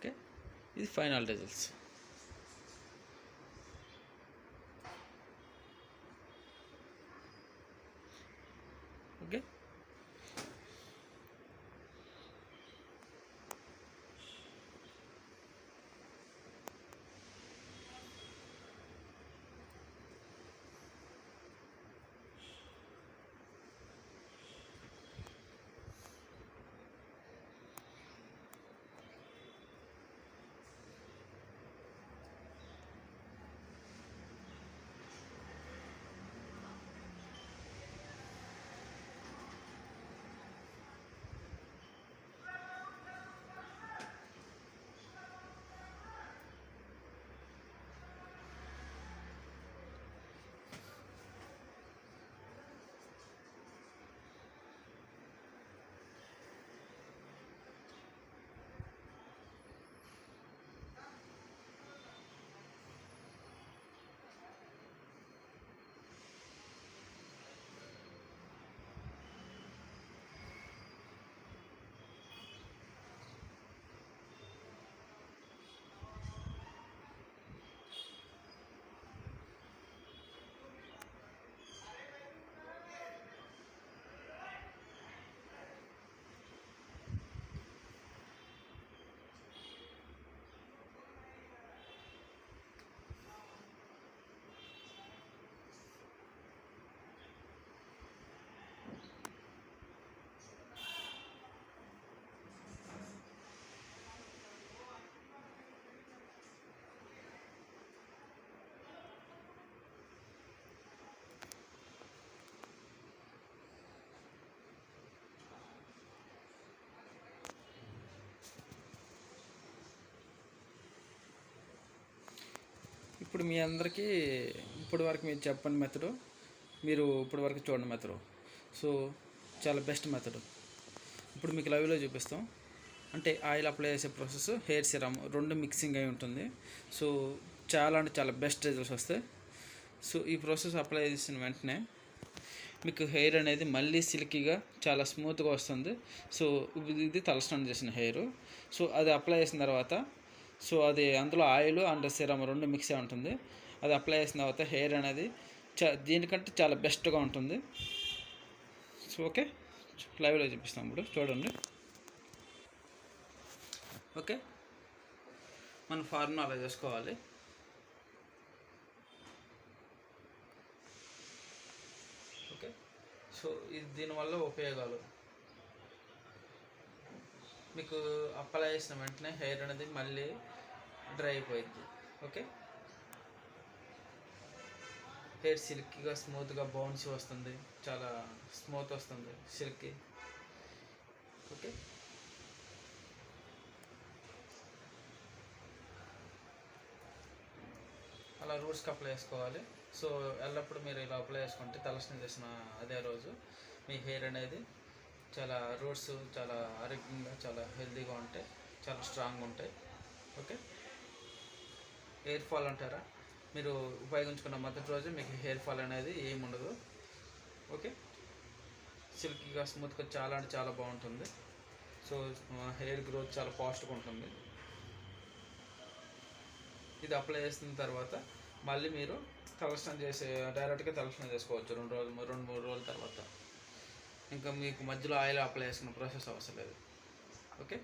Okay. ఇది final results. ఇప్పుడు మీ అందరికీ ఇప్పటి వరకు మీరు చెప్పండి మెథడు మీరు ఇప్పటి వరకు చూడండి మెథడు సో చాలా బెస్ట్ మెథడు ఇప్పుడు మీకు లైవ్లో చూపిస్తాం. అంటే ఆయిల్ అప్లై చేసే ప్రాసెస్ హెయిర్ సిరమ్ రెండు మిక్సింగ్ అయి ఉంటుంది. సో చాలా అంటే చాలా బెస్ట్ రిజల్ట్స్ వస్తాయి. సో ఈ ప్రాసెస్ అప్లై చేసిన వెంటనే మీకు హెయిర్ అనేది మళ్ళీ సిల్కీగా చాలా స్మూత్గా వస్తుంది. సో ఇది- ఇది తలస్నానం చేసిన హెయిర్ సో అది అప్లై చేసిన తర్వాత సో అది అందులో ఆయిల్ అండ్ సిరమ్ రెండు మిక్స్ అయి ఉంటుంది. అది అప్లై చేసిన తర్వాత హెయిర్ అనేది దీనికంటే చాలా బెస్ట్గా ఉంటుంది. So okay? లైవ్లో చూపిస్తాం ఇప్పుడు చూడండి. ఓకే? మన ఫార్ములా అలా చేసుకోవాలి. ఓకే? సో ఇది దీనివల్ల ఉపయోగాలు. మీకు అప్లై చేసిన వెంటనే హెయిర్ అనేది మళ్ళీ డ్రై అయిపోయింది ఓకే హెయిర్ సిల్కీగా స్మూత్గా బౌన్సీ వస్తుంది. చాలా స్మూత్ వస్తుంది సిల్కీ ఓకే అలా రూట్స్కి అప్లై చేసుకోవాలి. సో ఎల్లప్పుడూ మీరు ఇలా అప్లై చేసుకుంటే తలస్నానం చేసిన అదే రోజు మీ హెయిర్ అనేది చాలా రూట్స్ చాలా ఆరోగ్యంగా చాలా హెల్తీగా ఉంటాయి చాలా స్ట్రాంగ్గా ఉంటాయి. ఓకే? హెయిర్ ఫాల్ అంటారా? మీరు ఉపయోగించుకున్న మొదటి రోజు మీకు హెయిర్ ఫాల్ అనేది ఏమి ఉండదు ఓకే? సిల్కీగా స్మూత్గా చాలా అంటే చాలా బాగుంటుంది. సో హెయిర్ గ్రోత్ చాలా ఫాస్ట్గా ఉంటుంది. ఇది అప్లై చేసిన తర్వాత మళ్ళీ మీరు తలస్నానం చేసే డైరెక్ట్గా తలస్నానం చేసుకోవచ్చు. రెండు రోజులు రెండు మూడు రోజుల తర్వాత. ఇంకా మీకు మధ్యలో ఆయిల్ అప్లై చేసుకున్న ప్రాసెస్ అవసరం లేదు. ఓకే?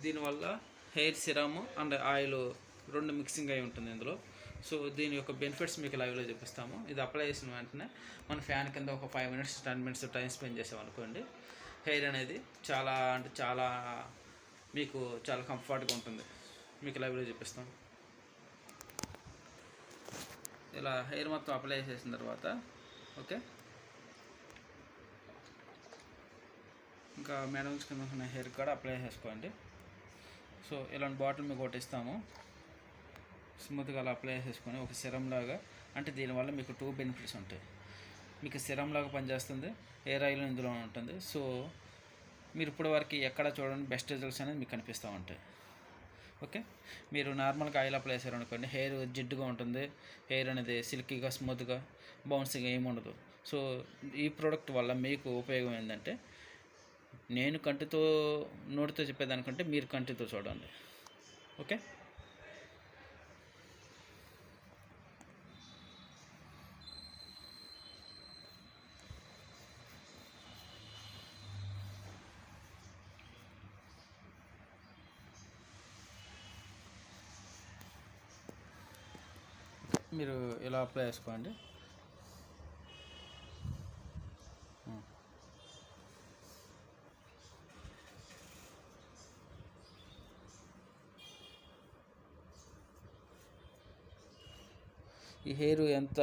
దీనివల్ల హెయిర్ సిరమ్ అండ్ ఆయిల్ రెండు మిక్సింగ్ అయి ఉంటుంది ఇందులో. సో దీని యొక్క బెనిఫిట్స్ మీకు లైవ్లో చూపిస్తాము. ఇది అప్లై చేసిన వెంటనే మన ఫ్యాన్ కింద ఒక five minutes ten minutes time spend చేసామనుకోండి హెయిర్ అనేది చాలా అంటే చాలా మీకు చాలా కంఫర్ట్గా ఉంటుంది. మీకు లైవ్లో చూపిస్తాం. ఇలా హెయిర్ మొత్తం అప్లై చేసిన తర్వాత ఓకే? ఇంకా మెడల్స్ కింద ఉన్న హెయిర్ కూడా అప్లై చేసుకోండి. సో ఇలాంటి బాటిల్ మీకు ఒకటి ఇస్తాము స్మూత్గా అలా అప్లై చేసుకొని ఒక సిరం లాగా అంటే దీనివల్ల మీకు టూ బెనిఫిట్స్ ఉంటాయి. మీకు సిరం లాగా పనిచేస్తుంది హెయిర్ ఆయిల్ ఇందులో ఉంటుంది. సో మీరు ఇప్పటి వరకు ఎక్కడ చూడండి బెస్ట్ రిజల్ట్స్ అనేది మీకు కనిపిస్తూ ఉంటాయి. ఓకే మీరు నార్మల్గా ఆయిల్ అప్లై చేశారు అనుకోండి హెయిర్ జిడ్డుగా ఉంటుంది. హెయిర్ అనేది సిల్కీగా స్మూత్గా బౌన్సింగ్ ఏమి ఉండదు. సో ఈ ప్రోడక్ట్ వల్ల మీకు ఉపయోగం ఏంటంటే నేను కంటితో నోటితో చెప్పేదానికంటే మీరు కంటితో చూడండి. ఓకే? మీరు ఇలా అప్లై చేసుకోండి. హెయిర్ ఎంత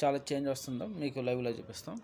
చాలా చేంజ్ వస్తుందో మీకు లైవ్లో చూపిస్తాం.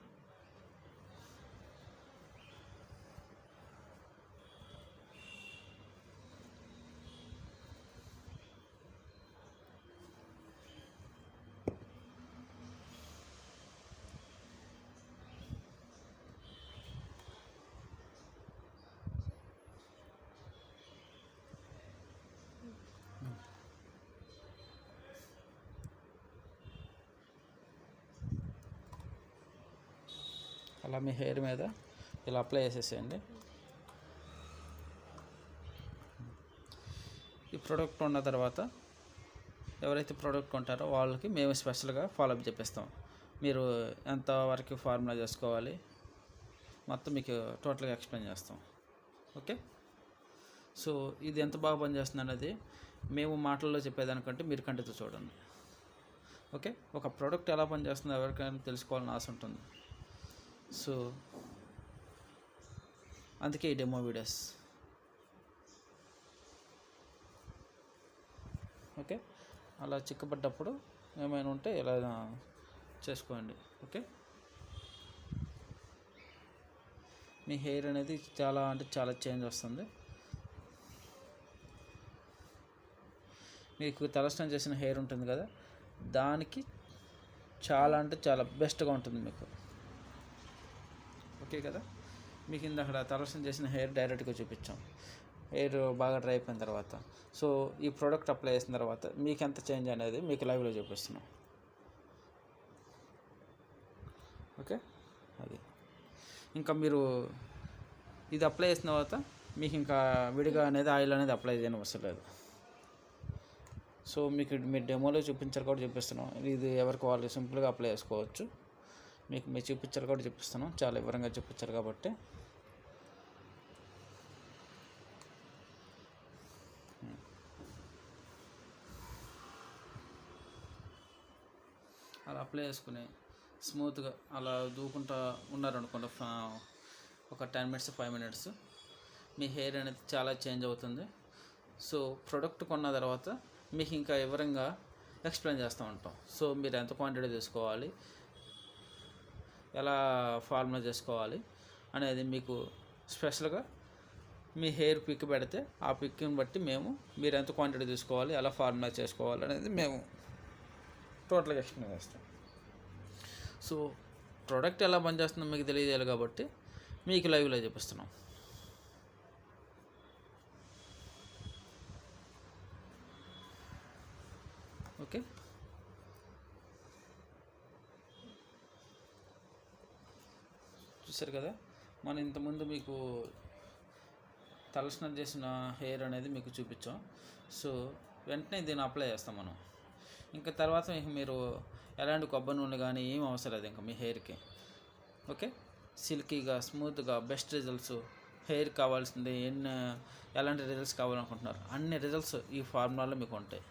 అలా మీ హెయిర్ మీద ఇలా అప్లై చేసేసేయండి. ఈ ప్రోడక్ట్ ఉన్న తర్వాత ఎవరైతే ప్రోడక్ట్ కొంటారో వాళ్ళకి మేము స్పెషల్గా ఫాలోఅప్ చెప్పిస్తాం. మీరు ఎంత వరకు ఫార్ములా చేసుకోవాలి మొత్తం మీకు టోటల్గా ఎక్స్ప్లెయిన్ చేస్తాం. ఓకే సో ఇది ఎంత బాగా పనిచేస్తుంది అనేది మేము మాటల్లో చెప్పేదానికంటే మీరు కంటితో చూడండి. ఓకే ఒక ప్రోడక్ట్ ఎలా పనిచేస్తుందో ఎవరికైనా తెలుసుకోవాలని ఆశ ఉంటుంది. సో అందుకే ఈ డెమో వీడియోస్ ఓకే? అలా చిక్కబడ్డప్పుడు ఏమైనా ఉంటే ఇలా చేసుకోండి. ఓకే? మీ హెయిర్ అనేది చాలా అంటే చాలా చేంజ్ వస్తుంది. మీకు తలస్నానం చేసిన హెయిర్ ఉంటుంది కదా దానికి చాలా అంటే చాలా బెస్ట్గా ఉంటుంది మీకు. ఓకే కదా? మీకు ఇందాక తలసం చేసిన హెయిర్ డైరెక్ట్గా చూపించాం. హెయిర్ బాగా డ్రై అయిపోయిన తర్వాత. సో ఈ ప్రోడక్ట్ అప్లై చేసిన తర్వాత మీకు ఎంత చేంజ్ అనేది మీకు లైవ్లో చూపిస్తున్నాం. ఓకే? అది. ఇంకా మీరు ఇది అప్లై చేసిన తర్వాత మీకు ఇంకా విడిగా అనేది ఆయిల్ అనేది అప్లై చేయని అవసరం లేదు. సో మీకు మీ డెమోలో చూపించారు కూడా చూపిస్తున్నాం. ఇది ఎవరికి వాళ్ళు సింపుల్గా అప్లై చేసుకోవచ్చు. మీకు మీరు చూపించాలి కూడా చూపిస్తాను. చాలా వివరంగా చూపించాలి కాబట్టి. అలా అప్లై చేసుకుని స్మూత్గా అలా దూకుంటా ఉన్నారనుకోండి ఒక టెన్ మినిట్స్ ఫైవ్ మినిట్స్ మీ హెయిర్ అనేది చాలా చేంజ్ అవుతుంది. సో ప్రోడక్ట్ కొన్న తర్వాత మీకు ఇంకా వివరంగా ఎక్స్ప్లెయిన్ చేస్తూ ఉంటాం. సో మీరు ఎంత క్వాంటిటీ తీసుకోవాలి ఎలా ఫార్ములా చేసుకోవాలి అనేది మీకు స్పెషల్గా మీ హెయిర్ పిక్ పెడితే ఆ పిక్ని బట్టి మేము మీరు ఎంత క్వాంటిటీ తీసుకోవాలి ఎలా ఫార్ములా చేసుకోవాలి అనేది మేము టోటల్గా ఎక్స్ప్లెయిన్ చేస్తాం. సో ప్రోడక్ట్ ఎలా పనిచేస్తుందో మీకు తెలియజేయాలి కాబట్టి మీకు లైవ్లో చూపిస్తున్నాం ఓకే చూసారు కదా? మనం ఇంతకుముందు మీకు తలస్నానం చేసిన హెయిర్ అనేది మీకు చూపించాం. సో వెంటనే దీన్ని అప్లై చేస్తాం మనం. ఇంకా తర్వాత మీరు ఎలాంటి కొబ్బరి నూనె కానీ ఏం అవసరం లేదు ఇంకా మీ హెయిర్కి. ఓకే? సిల్కీగా స్మూత్గా బెస్ట్ రిజల్ట్స్ హెయిర్ కావాల్సింది ఎన్ని ఎలాంటి రిజల్ట్స్ కావాలనుకుంటున్నారు? అన్ని రిజల్ట్స్ ఈ ఫార్ములాలో మీకు ఉంటాయి.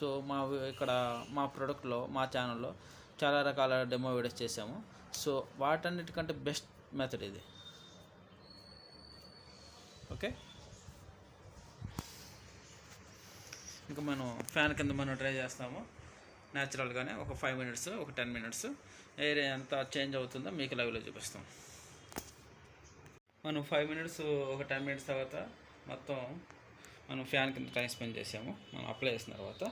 సో మా ఇక్కడ మా ప్రోడక్ట్లో మా ఛానల్లో చాలా రకాల డెమో వీడియోస్ చేసాము సో వాటన్నిటికంటే బెస్ట్ మెథడ్ ఇది. ఓకే ఇంకా మనం ఫ్యాన్ కింద మనం ట్రై చేస్తాము. న్యాచురల్గానే ఒక ఫైవ్ మినిట్స్ ఒక టెన్ మినిట్స్ ఎయిర్ ఎంత చేంజ్ అవుతుందో? మీకు లైవ్లో చూపిస్తాం. మనం ఫైవ్ మినిట్స్ ఒక టెన్ మినిట్స్ తర్వాత మొత్తం మనం ఫ్యాన్ కింద టైం స్పెండ్ చేసాము మనం అప్లై చేసిన తర్వాత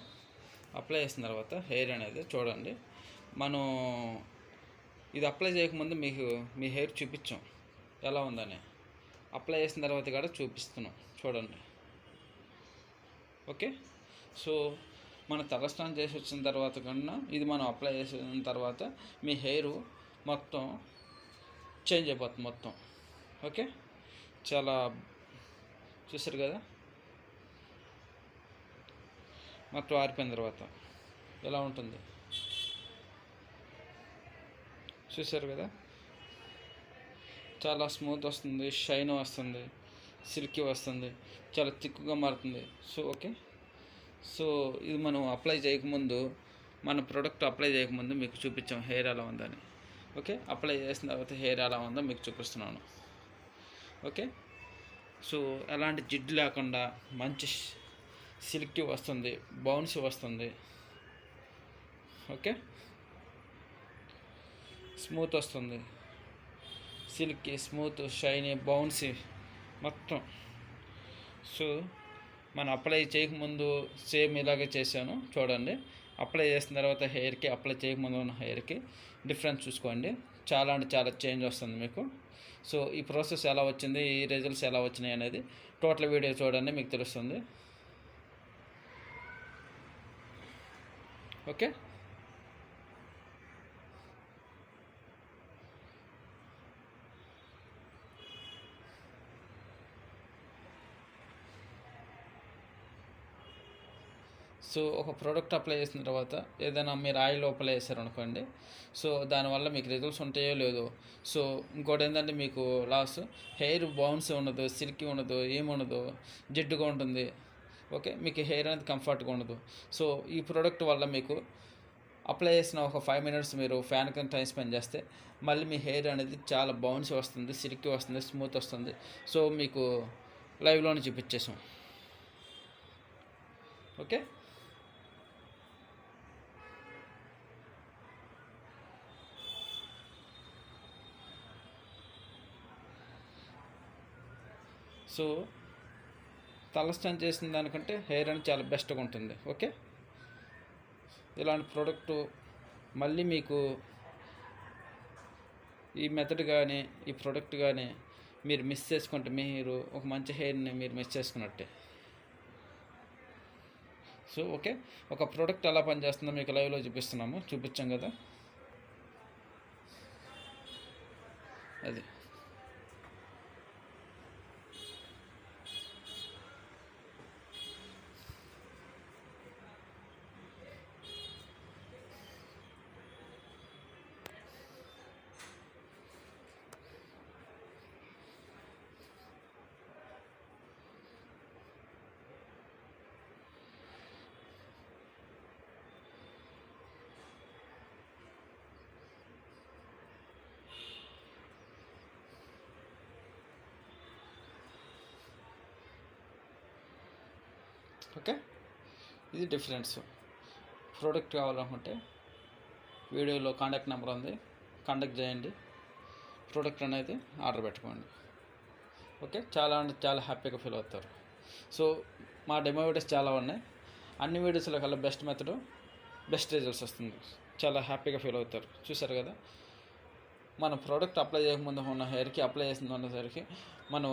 అప్లై చేసిన తర్వాత హెయిర్ అనేది చూడండి. మనం ఇది అప్లై చేయకముందు మీకు మీ హెయిర్ చూపించాం. ఎలా ఉందని. అప్లై చేసిన తర్వాత కూడా చూపిస్తున్నాం. చూడండి. ఓకే సో మన తలస్నానం చేసి వచ్చిన తర్వాత కన్నా ఇది మనం అప్లై చేసిన తర్వాత మీ హెయిర్ మొత్తం చేంజ్ అయిపోతుంది మొత్తం. ఓకే చాలా చూసారు కదా? మొత్తం ఆరిపోయిన తర్వాత ఎలా ఉంటుంది? చూసారు కదా? చాలా స్మూత్ వస్తుంది షైన్ వస్తుంది సిల్కీ వస్తుంది చాలా థిక్గా మారుతుంది. సో ఓకే సో ఇది మనం అప్లై చేయకముందు మన ప్రోడక్ట్ అప్లై చేయకముందు మీకు చూపించాం హెయిర్ ఎలా ఉందని. ఓకే అప్లై చేసిన తర్వాత హెయిర్ ఎలా ఉందో మీకు చూపిస్తున్నాను. ఓకే సో ఎలాంటి జిడ్డు లేకుండా మంచి సిల్కీ వస్తుంది బౌన్స్ వస్తుంది. ఓకే స్మూత్ వస్తుంది. సిల్కీ స్మూత్ షైనీ బౌన్సీ మొత్తం. సో మనం అప్లై చేయకముందు సేమ్ ఇలాగే చేశాను. చూడండి. అప్లై చేసిన తర్వాత హెయిర్కి అప్లై చేయకముందు ఉన్న హెయిర్కి డిఫరెన్స్ చూసుకోండి. చాలా అంటే చాలా చేంజ్ వస్తుంది మీకు. సో ఈ ప్రాసెస్ ఎలా వచ్చింది? ఈ రిజల్ట్స్ ఎలా వచ్చినాయి అనేది టోటల్ వీడియో చూడండి మీకు తెలుస్తుంది. ఓకే? సో ఒక ప్రోడక్ట్ అప్లై చేసిన తర్వాత ఏదైనా మీరు ఆయిల్ అప్లై చేశారనుకోండి సో దానివల్ల మీకు రిజల్ట్స్ ఉంటాయో లేదో సో ఇంకోటి ఏంటంటే మీకు లాస్ హెయిర్ బౌన్స్ ఉండదు సిల్కీ ఉండదు ఏముండదు జిడ్డుగా ఉంటుంది ఓకే మీకు హెయిర్ అనేది కంఫర్ట్గా ఉండదు. సో ఈ ప్రోడక్ట్ వల్ల మీకు అప్లై చేసిన ఒక ఫైవ్ మినిట్స్ మీరు ఫ్యాన్ కింద టైం స్పెండ్ చేస్తే మళ్ళీ మీ హెయిర్ అనేది చాలా బౌన్స్ వస్తుంది సిల్కీ వస్తుంది స్మూత్ వస్తుంది. సో మీకు లైవ్లోనే చూపించేసాం ఓకే సో తలస్నానం చేసిన దానికంటే హెయిర్ అనేది చాలా బెస్ట్గా ఉంటుంది. ఓకే? ఇలాంటి ప్రోడక్ట్ మళ్ళీ మీకు ఈ మెథడ్ కానీ ఈ ప్రోడక్ట్ కానీ మీరు మిస్ చేసుకుంటే మీరు ఒక మంచి హెయిర్ని మీరు మిస్ చేసుకున్నట్టే. So okay? ఒక ప్రోడక్ట్ ఎలా పనిచేస్తుందో మీకు లైవ్లో చూపిస్తున్నాము. చూపించాం కదా? అది. ఓకే? ఇది డిఫరెన్స్. ప్రోడక్ట్ కావాలనుకుంటే వీడియోలో కాంటాక్ట్ నెంబర్ ఉంది. కాంటాక్ట్ చేయండి. ప్రోడక్ట్ అనేది ఆర్డర్ పెట్టుకోండి. ఓకే? చాలా అంటే చాలా హ్యాపీగా ఫీల్ అవుతారు. సో మా డెమో వీడియోస్ చాలా ఉన్నాయి. అన్ని వీడియోస్లో కల్లా బెస్ట్ మెథడ్ బెస్ట్ రిజల్ట్స్ వస్తుంది. చాలా హ్యాపీగా ఫీల్ అవుతారు. చూసారు కదా? మన ప్రోడక్ట్ అప్లై చేయకముందు ఉన్న హెయిర్కి అప్లై చేసిన ఉన్నసరికి మనం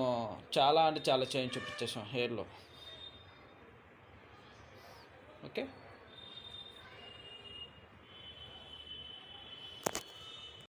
చాలా అంటే చాలా చేంజ్ చూపించేసాం హెయిర్లో. ఓకే